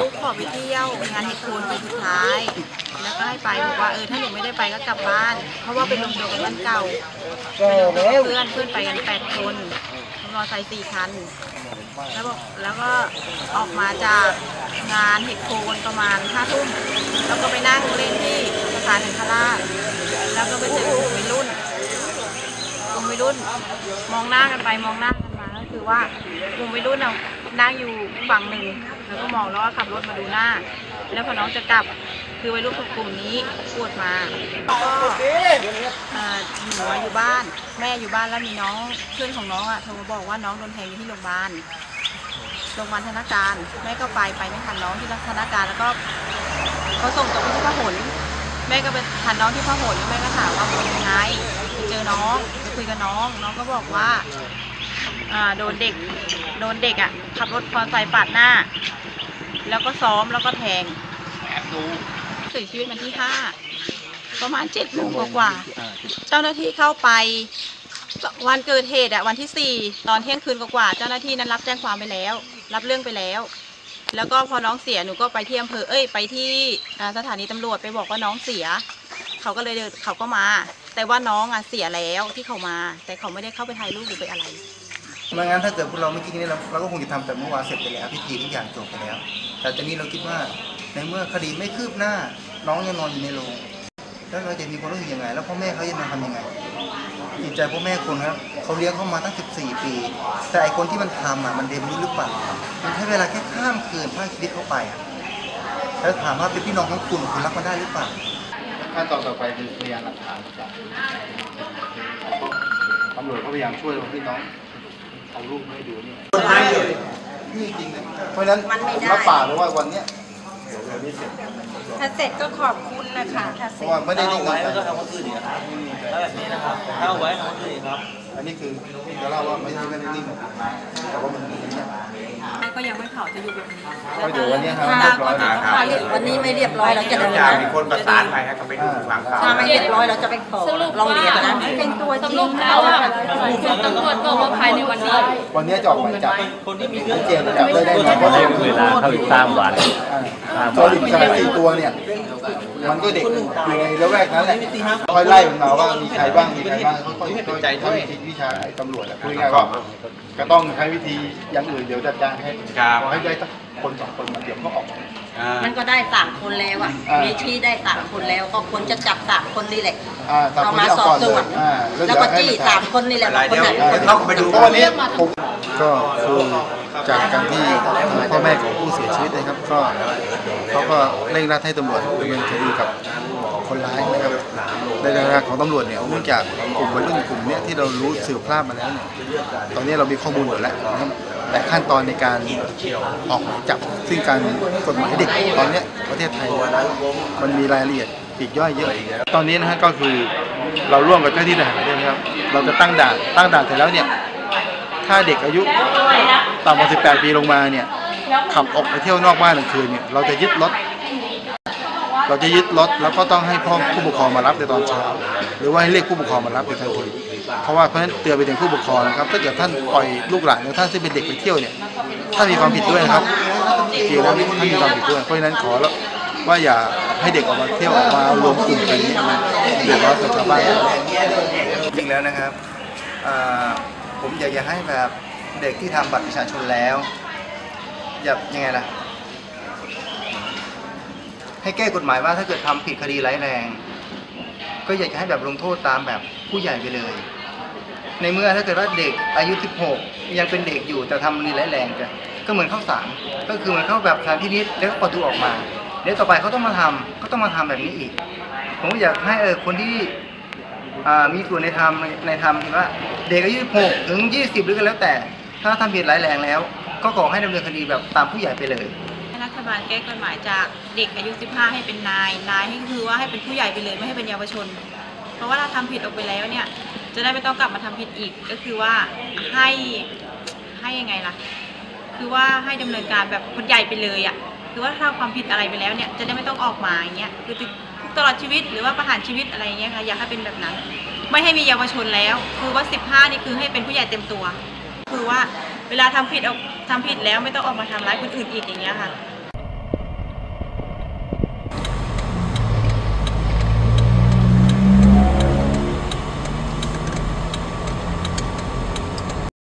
ลูกขอไปเที่ยวงานเฮกคูนปีสุดท้าย แล้วก็ให้ไปบอกว่าเออถ้าหนูไม่ได้ไปก็กลับบ้าน เพราะว่าเป็นโรงเดียวกันบ้านเก่าไปลงกับเพื่อนเพื่อนไปกันแปดคนมอไซค์สี่คัน แล้วบอกแล้วก็ออกมาจากงานเฮกโคนประมาณห้าทุ่มแล้วก็ไปนั่งเล่นที่สะพานแห่งพระราชแล้วก็ไปเจอกลุ่มวัยรุ่นกลุ่มวัยรุ่น มองหน้ากันไปมองหน้ากันมาก็คือว่ากลุ่มวัยรุ่นน่ะ นั่งอยู่ฝั่งหนึ่งแล้วก็มองแล้วก็ขับรถมาดูหน้า แล้วพอน้องจะกลับคือวัยรุ่นกลุ่มนี้ปวดมาก็อ่าหนูอยู่บ้าน แม่อยู่บ้านแล้วมีน้องเพื่อนของน้องอะโทรมาบอกว่าน้องโดนแทงอยู่ที่โรงพยาบาลโรงพยาบาลธนาการแม่ก็ไปไปไม่ทันน้องที่ธนาการแล้วก็เขาส่งตัวไปที่พหลแม่ก็ไปทันน้องที่พหลแม่ก็ถามว่าเป็นยังไงเจอน้องไปคุยกับน้อง น้องก็บอกว่า โดนเด็ก โดนเด็กอะ ขับรถมอเตอร์ไซค์ปาดหน้า แล้วก็ซ้อมแล้วก็แทงเสียชีวิตวันที่ห้าประมาณเจ็ดโมงกว่าๆเจ้าหน้าที่เข้าไป วันเกิดเหตุอะวันที่สี่ตอนเที่ยงคืนกว่าๆเจ้าหน้าที่นั้นรับแจ้งความไปแล้ว รับเรื่องไปแล้ว แล้วก็พอน้องเสียหนูก็ไปที่อำเภอเอ้ยไปที่อ่าสถานีตำรวจไปบอกว่าน้องเสีย เขาก็เลยเดินเขาก็มา แต่ว่าน้องอะเสียแล้วที่เขามา แต่เขาไม่ได้เข้าไปถ่ายรูปหรือไปอะไร ไม่งั้นถ้าเกิดพวกเราไม่คิดอย่างนี้เราเราก็คงจะทำแต่เมื่อวานเสร็จไปแล้วพิธีทุกอย่างจบไปแล้ว แต่ตอนนี้เราคิดว่าในเมื่อคดีไม่คืบหน้า น้องยังนอนอยู่ในโรงแล้วเราจะมีความรู้สึกยังไง แล้วพ่อแม่เขาจะมาทำยังไงจิตใจพ่อแม่คนครับเขาเลี้ยงเขามาตั้ง 14 ปี แต่ไอคนที่มันทำอะมันเรียนรู้หรือเปล่ามันใช้เวลาแค่ข้ามคืนพาชีวิตเข้าไปอะแล้วถามว่าเป็นพี่น้องของคุณคุณรักมันได้หรือเปล่าขั้นตอนต่อไปคือพยานหลักฐานตำรวจเขาพยายามช่วยพี่น้อง เอารูปให้ดูนี่นี่จริงเลยเพราะฉะนั้นมันไม่ได้รับปากเลยว่าวันเนี้ยเดี๋ยววันนี้เสร็จถ้าเสร็จก็ขอบคุณนะคะถ้าเพเสร็จราะว่าไม่ได้นิ่งนอนใจก็ทำคนอื่นอีกครับถ้าแบบนี้นะครับถ้าเอาไว้ทำคนอื่นอีกครับ อันนี้คือที่จะเล่าว่าไม่ใช่ไม่ได้นิ่งแต่ว่ามันมีอย่างเนี้ย ก็ยังไม่เผาจะอยู่แบบนี้ก็เดี๋ยววันเนี้ยครับเรียบร้อยแล้วถ้าวันนี้ไม่เรียบร้อยเราจะเดินจะนะมีคนประสานไปให้เขาไปดูฝั่งเขาถ้าไม่เรียบร้อยเราจะไปขอโรงเรียนนะเป็นตัวจสริรุงปแล้วอะตำรวจบอกว่าภายในวันนี้ วันเนี้ยจะออกหมายจับคนที่มีเรื่องเจนจับได้แน่นอนเพราะเด็กเวลาเข้าอีกสามวันอ่าตัวดิบชายสี่ตัวเนี่ยมันก็เด็กอยู่ในละแวกนั้นแหละค่อยไล่มันมาว่ามีใครบ้างมีใครบ้างค่อยๆค่อยๆใช้วิธีวิชาไอ้ตำรวจอะพูดง่ายๆว่า ก็ต้องใช้วิธีอย่างอื่นเดี๋ยวจัดการให้ครับ ขอให้ได้สักคนสองคนมาเดี๋ยวก็ออก มาอ่ามันก็ได้สามคนแล้วอะอ่ามีมีชี้ได้สามคนแล้ว ก็ควรจะจับสามคนนี่แหละอ่าสามเอาคนมาที่เอาสอบก่อนสเลวยนอ่าแล้วก็จี้สามคนนี่แหละอะไรว่าคนเดี๋ยวไหนเดี๋ยวเข้าไปดูเพราะวันนี้ผมก็คือจากการที่พ่อแม่ของผู้เสียชีวิตนะครับ ก็เขาก็เร่งรัดให้ตำรวจดำเนินคดีกับคนร้ายนะครับในรายงานของตำรวจเนี่ยเนื่องจากกลุ่มวัยรุ่นกลุ่มเนี้ยที่เรารู้สืบทราบมาแล้วเนี่ยตอนนี้เรามีข้อมูลหมดแล้วนะครับ แต่ขั้นตอนในการออกหมายจับ ซึ่งการกฎหมายเด็กตอนนี้ประเทศไทยมันมีรายละเอียดปีกย่อยเยอะ ตอนนี้นะฮะก็คือเราร่วมกับเจ้าหน้าที่ทหารด้วยนะครับ เราจะตั้งด่านตั้งด่านเสร็จแล้วเนี่ยถ้าเด็กอายุต่ำกว่า 18 ปีลงมาเนี่ยขับออกไปเที่ยวนอกบ้านกลางคืนเนี่ยเราจะยึดรถ เราจะยึดรถแล้วก็ต้องให้พ่อผู้ปกครองมารับในตอนเช้า หรือว่าให้เรียกผู้ปกครองมารับในทันทีเพราะว่าเพราะฉะนั้นเตือนไปถึงผู้ปกครองนะครับถ้าเกิดท่านปล่อยลูกหลานของท่านซึ่งเป็นเด็กไปเที่ยวเนี่ยท่านมีความผิดด้วยนะครับจริงๆแล้วท่านมีความผิดด้วยเพราะฉะนั้นขอแล้วว่าอย่าให้เด็กออกมาเที่ยวออกมารวมกลุ่มกันนี่ยมันเดือดร้อนกับชาวบ้านจริงแล้วนะครับผมอยากจะให้แบบเด็กที่ทำบัตรประชาชนแล้วอย่ายังไงล่ะให้แก้กฎหมายว่าถ้าเกิดทำผิดคดีร้ายแรง ก็อยากจะให้แบบลงโทษตามแบบผู้ใหญ่ไปเลย ในเมื่อถ้าเกิดว่าเด็กอายุ 16 ยังเป็นเด็กอยู่แต่ทำคดีร้ายแรงกันก็เหมือนเข้าสารก็คือเหมือนเข้าแบบสารพินิษแล้วก็ปดูออกมาเดี๋ยวต่อไปเขาต้องมาทำก็ต้องมาทำแบบนี้อีก ผมอยากให้เออคนที่มีส่วนในธรรมในในธรรมว่าเด็กอายุ16ถึง 20 หรือก็แล้วแต่ ถ้าทำผิดร้ายแรงแล้ว ก็ขอให้ดำเนินคดีแบบตามผู้ใหญ่ไปเลย บาลแก้กฎหมายจากเด็กอายุ 15 ให้เป็นนาย นายให้คือว่าให้เป็นผู้ใหญ่ไปเลยไม่ให้เป็นเยาวชน เพราะว่าถ้าทำผิดออกไปแล้วเนี่ยจะได้ไม่ต้องกลับมาทำผิดอีกก็คือว่าให้ให้ยังไงล่ะ คือว่าให้ดำเนินการแบบคนใหญ่ไปเลยอะคือว่าถ้าความผิดอะไรไปแล้วเนี่ยจะได้ไม่ต้องออกมาอย่างเงี้ยคือตลอดชีวิตหรือว่าประหารชีวิตอะไรเงี้ยค่ะอยากให้เป็นแบบนั้น ไม่ให้มีเยาวชนแล้ว คือว่า 15 นี่คือให้เป็นผู้ใหญ่เต็มตัว คือว่าเวลาทำผิดออกทำผิดแล้วไม่ต้องออกมาทำร้ายคนอื่นอีกอย่างเงี้ยค่ะ